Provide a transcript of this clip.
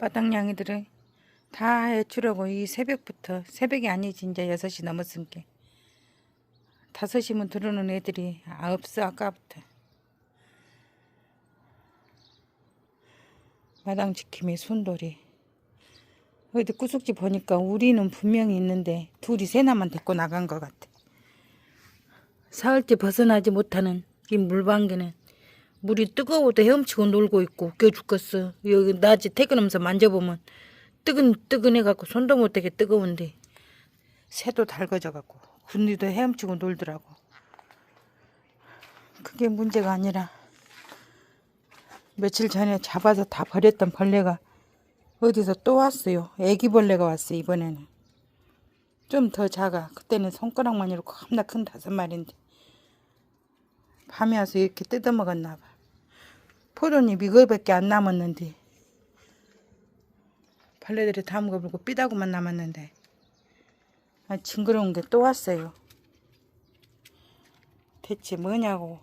바닥냥이들을 다 해주려고 이 새벽부터 새벽이 아니지 이제 6시 넘었으니까. 5시면 들어오는 애들이 아, 없어 아까부터. 마당 지킴이 순돌이. 어디 구석지 보니까 우리는 분명히 있는데 둘이 세나만 데리고 나간 것 같아. 사흘째 벗어나지 못하는 이 물방개는 물이 뜨거워도 헤엄치고 놀고 있고 웃겨 죽겠어. 여기 낮에 퇴근하면서 만져보면 뜨근뜨근해갖고 손도 못 대게 뜨거운데 새도 달궈져갖고 군디도 헤엄치고 놀더라고. 그게 문제가 아니라 며칠 전에 잡아서 다 버렸던 벌레가 어디서 또 왔어요. 애기 벌레가 왔어 이번에는. 좀 더 작아. 그때는 손가락만 이렇게 겁나 큰 다섯 마리인데 밤에 와서 이렇게 뜯어먹었나 봐. 포도잎 이거밖에 안 남았는데. 벌레들이 다 먹어버리고 삐다구만 남았는데. 아, 징그러운 게 또 왔어요. 대체 뭐냐고